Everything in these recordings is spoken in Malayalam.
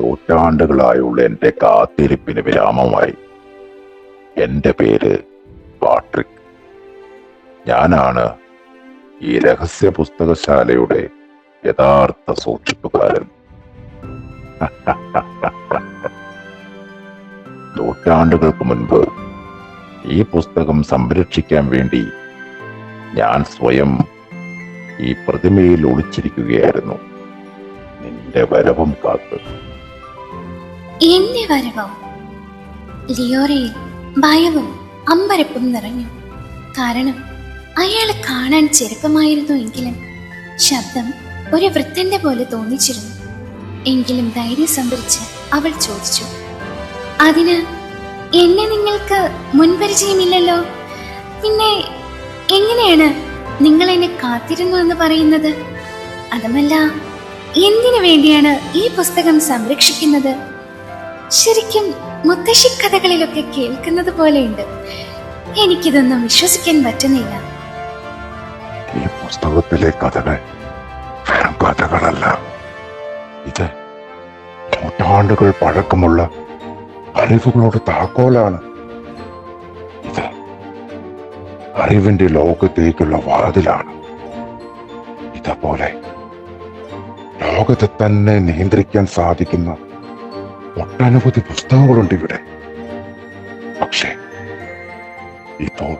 നൂറ്റാണ്ടുകളായുള്ള എന്റെ കാത്തിരിപ്പിന് വിരാമമായി. എന്റെ പേര് പാട്രിക്. ഞാനാണ് ഈ രഹസ്യ പുസ്തകശാലയുടെ യഥാർത്ഥ സൂക്ഷിപ്പുകാരൻ. നൂറ്റാണ്ടുകൾക്ക് മുൻപ് ഈ പുസ്തകം സംരക്ഷിക്കാൻ വേണ്ടി ഞാൻ സ്വയം ഈ പ്രതിമയിൽ ഒളിച്ചിരിക്കുകയായിരുന്നു. നിന്റെ വരവും കാത്ത്. എന്റെ വരവോ? ലിയോറയിൽ ഭയവും അമ്പരപ്പും നിറഞ്ഞു. കാരണം അയാളെ കാണാൻ ചെറുപ്പമായിരുന്നു എങ്കിലും ശബ്ദം ഒരു വൃത്തന്റെ പോലെ തോന്നിച്ചിരുന്നു. എങ്കിലും ധൈര്യം സംഭരിച്ച് അവൾ ചോദിച്ചു അതിന് എന്നെ നിങ്ങൾക്ക് മുൻപരിചയമില്ലല്ലോ? പിന്നെ എങ്ങനെയാണ് നിങ്ങൾ എന്നെ കാത്തിരുന്നു എന്ന് പറയുന്നത്? അതുമല്ല എന്തിനു വേണ്ടിയാണ് ഈ പുസ്തകം സംരക്ഷിക്കുന്നത്? ശരിക്കും മുത്തശ്ശി കഥകളിലൊക്കെ കേൾക്കുന്നത് പോലെയുണ്ട്. എനിക്കിതൊന്നും വിശ്വസിക്കാൻ പറ്റുന്നില്ല. ഈ പുസ്തകത്തിലെ കഥകൾ വെറും കഥകളല്ല. ഇത് നൂറ്റാണ്ടുകൾ പഴക്കമുള്ള അറിവുകളുടെ താക്കോലാണ്. ഇത് അറിവിന്റെ ലോകത്തേക്കുള്ള വാതിലാണ്. ഇതേപോലെ ലോകത്തെ തന്നെ നിയന്ത്രിക്കാൻ സാധിക്കുന്ന ഒട്ടനവധി പുസ്തകങ്ങളുണ്ട് ഇവിടെ. പക്ഷേ ഇപ്പോൾ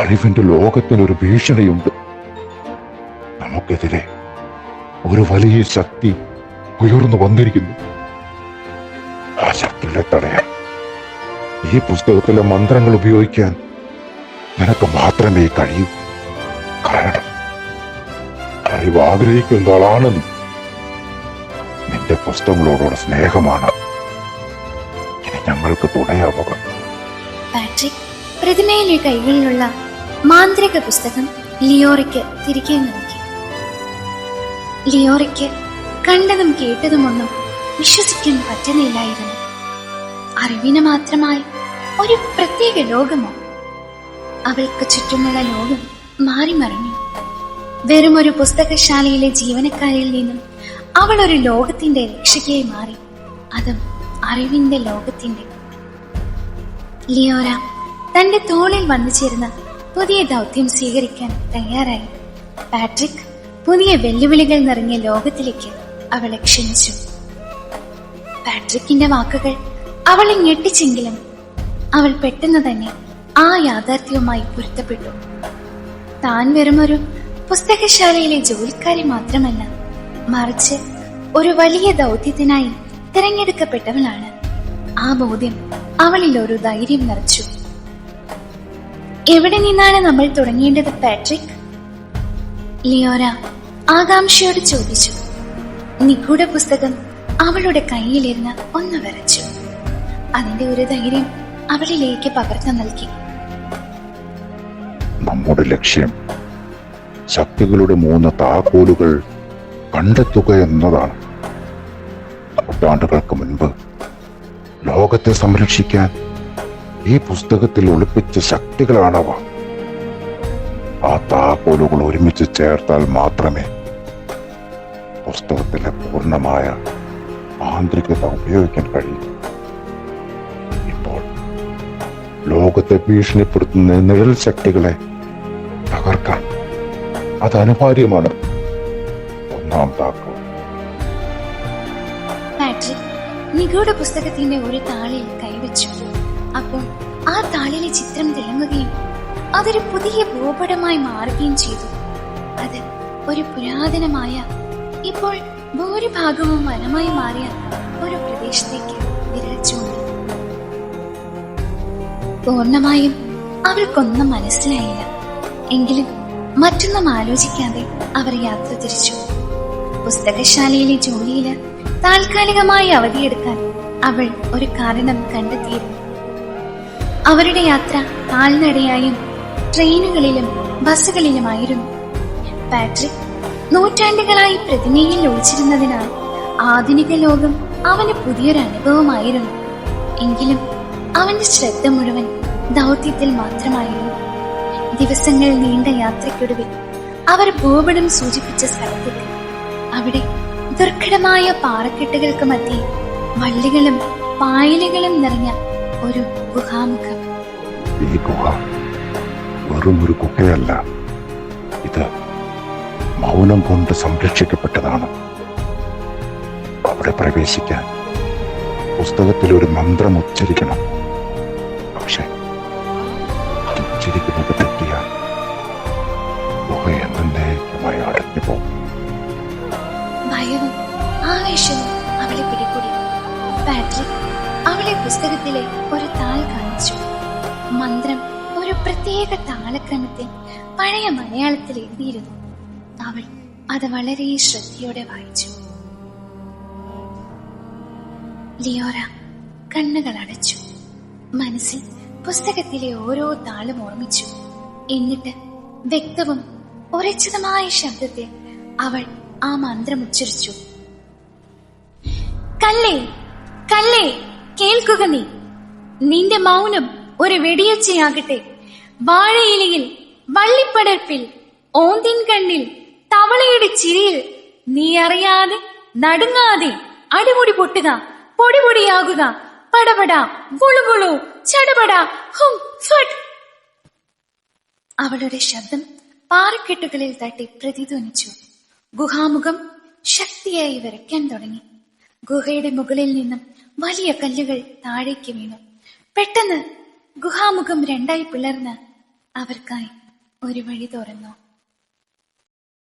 അറിവിന്റെ ലോകത്തിനൊരു ഭീഷണിയുണ്ട്. നമുക്കെതിരെ ഒരു വലിയ ശക്തി ഉയർന്നു വന്നിരിക്കുന്നു. ആ ശക്തിയുടെ തടയാൻ ഈ പുസ്തകത്തിലെ മന്ത്രങ്ങൾ ഉപയോഗിക്കാൻ നിനക്ക് മാത്രമേ കഴിയൂ. കാരണം അറിവ് ആഗ്രഹിക്കുന്ന ആളാണ് നിന്റെ പുസ്തകങ്ങളോടുള്ള സ്നേഹമാണ്. ഇനി ഞങ്ങൾക്ക് തുണയാവുക. പാട്രിക് പ്രതിമയിലെ കൈകളിലുള്ള മാന്ത്രിക പുസ്തകം ലിയോറിക്ക് തിരികെ നൽകി. ലിയോറിക്ക് കണ്ടതും കേട്ടതുമൊന്നും വിശ്വസിക്കാൻ പറ്റുന്നില്ലായിരുന്നു. അറിവിന് മാത്രമായി ഒരു പ്രത്യേക ലോകമോ? അവൾക്ക് ചുറ്റുമുള്ള ലോകം മാറി മറിഞ്ഞു വെറുമൊരു പുസ്തകശാലയിലെ ജീവനക്കാരിൽ നിന്നും അവൾ ഒരു ലോകത്തിന്റെ രക്ഷകയായി മാറി. അതും അറിവിന്റെ ലോകത്തിന്റെ. ലിയോറ തന്റെ തോളിൽ വന്നു ചേരുന്ന പുതിയ ദൗത്യം സ്വീകരിക്കാൻ തയ്യാറായി. പാട്രിക് പുതിയ വെല്ലുവിളികൾ നിറഞ്ഞ ലോകത്തിലേക്ക് അവളെ ക്ഷണിച്ചു. പാട്രിക്കിന്റെ വാക്കുകൾ അവളെ ഞെട്ടിച്ചെങ്കിലും അവൾ പെട്ടെന്ന് തന്നെ ആ യാഥാർത്ഥ്യവുമായി പൊരുത്തപ്പെട്ടു. താൻ വെറുമൊരു പുസ്തകശാലയിലെ ജോലിക്കാരി മാത്രമല്ല മറിച്ച് ഒരു വലിയ ദൗത്യത്തിനായി തിരഞ്ഞെടുക്കപ്പെട്ടവളാണ്. ആ ബോധ്യം അവളിൽ ഒരു ധൈര്യം നിറച്ചു. എവിടെ നിന്നാണ് നമ്മൾ തുടങ്ങേണ്ടത് പാട്രിക്? ലിയോര ആകാംക്ഷയോട് ചോദിച്ചു. നിഗൂഢ പുസ്തകം അവളുടെ കയ്യിലിരുന്ന് ഒന്ന് വരച്ചു. അതിന്റെ ഒരു ധൈര്യം അവളിലേക്ക് പകർന്നു നൽകി. നമ്മുടെ ലക്ഷ്യം ശക്തികളുടെ മൂന്ന് താക്കോലുകൾ കണ്ടെത്തുക എന്നതാണ് നൂറ്റാണ്ടുകൾക്ക് മുൻപ് ലോകത്തെ സംരക്ഷിക്കാൻ ഈ പുസ്തകത്തിൽ ഒളിപ്പിച്ച ശക്തികളാണവ. ആ താക്കോലുകൾ ഒരുമിച്ച് ചേർത്താൽ മാത്രമേ പുസ്തകത്തിലെ പൂർണമായ ആന്തരികത ഉപയോഗിക്കാൻ കഴിയൂ. ഇപ്പോൾ ലോകത്തെ ഭീഷണിപ്പെടുത്തുന്ന നിഴൽ ശക്തികളെ തകർക്കാൻ അത് അനിവാര്യമാണ്. ഒന്നാം താക്കോൽ പാട്രിക് പുസ്തകത്തിന്റെ ഒരു താളിൽ കൈവച്ചു. അപ്പോൾ ആ താളിലെ ചിത്രം തിളങ്ങുകയും അതൊരു പുതിയ ഭൂപടമായി മാറുകയും ചെയ്തു. അത് ഒരു പുരാതനമായ ഇപ്പോൾ ഭൂരിഭാഗവും വനമായി മാറിയ ഒരു പ്രദേശത്തേക്ക് വിരൽ ചൂണ്ടി പൂർണമായും അവർക്കൊന്നും മനസ്സിലായില്ല. എങ്കിലും മറ്റൊന്നും ആലോചിക്കാതെ അവർ യാത്ര തിരിച്ചു. പുസ്തകശാലയിലെ ജോലിയിൽ താൽക്കാലികമായി അവധിയെടുക്കാൻ അവൾ ഒരു കാരണം കണ്ടെത്തിയിരുന്നു. അവരുടെ യാത്ര കാൽനടയായും ട്രെയിനുകളിലും ബസ്സുകളിലുമായിരുന്നു. പാട്രിക് നൂറ്റാണ്ടുകളായി പ്രതിമയിൽ ഒളിച്ചിരുന്നതിനാൽ ആധുനിക ലോകം അവന് പുതിയൊരു അനുഭവമായിരുന്നു എങ്കിലും അവന്റെ ശ്രദ്ധ മുഴുവൻ ദൗത്യത്തിൽ മാത്രമായിരുന്നു. ദിവസങ്ങൾ നീണ്ട യാത്രയ്ക്കൊടുവിൽ അവർ ഭൂപടം സൂചിപ്പിച്ച സ്ഥലത്തെത്തി. അവിടെ ദുർഘടമായ പാറക്കെട്ടുകൾക്ക് മധ്യേ വള്ളികളും പായലുകളും നിറഞ്ഞ ഒരു ഗുഹാമുഖം. ഈ ഗുഹ വെറും ഒരു കുട്ടയല്ല ഇത് മൗനം കൊണ്ട് സംരക്ഷിക്കപ്പെട്ടതാണ്. അവിടെ പ്രവേശിക്കാൻ പുസ്തകത്തിൽ ഒരു മന്ത്രം ഉച്ചരിക്കണം. പക്ഷെ ഉച്ചരിക്കുന്നത് പാട്രിക് അവളെ പുസ്തകത്തിലെ ഒരു താൾ കാണിച്ചു. മന്ത്രം ഒരു പ്രത്യേക താളക്രമത്തിൽ പഴയ മലയാളത്തിൽ എഴുതിയിരുന്നു. അവൾ അത് വളരെ ശ്രദ്ധയോടെ വായിച്ചു. ലിയോറ കണ്ണുകൾ അടച്ചു. മനസ്സിൽ പുസ്തകത്തിലെ ഓരോ താളും ഓർമ്മിച്ചു. എന്നിട്ട് വ്യക്തവും ഉറച്ചതുമായ ശബ്ദത്തിൽ അവൾ ആ മന്ത്രം ഉച്ചരിച്ചു. കല്ലേ കല്ലേ കേൾക്കുക നീ. നിന്റെ മൗനം ഒരു വെടിയൊച്ചയാകട്ടെ വാഴയിലയിൽ വള്ളിപ്പടർപ്പിൽ ഓന്തിൻ കണ്ണിൽ തവളയുടെ ചിരിയിൽ നീ അറിയാതെ നടുങ്ങാതെ അടിമുടി പൊട്ടുക പൊടിപൊടിയാകുക. പടപട ഗുളുഗുളു ചടപട ഹും അവളുടെ ശബ്ദം പാറക്കെട്ടുകളിൽ തട്ടി പ്രതിധ്വനിച്ചു. ഗുഹാമുഖം ശക്തിയായി വരയ്ക്കാൻ തുടങ്ങി. ഗുഹയുടെ മുകളിൽ നിന്നും വലിയ കല്ലുകൾ താഴേക്ക് വീണു. പെട്ടെന്ന് ഗുഹാമുഖം രണ്ടായി പിളർന്ന് അവർക്കായി ഒരു വഴി തുറന്നു.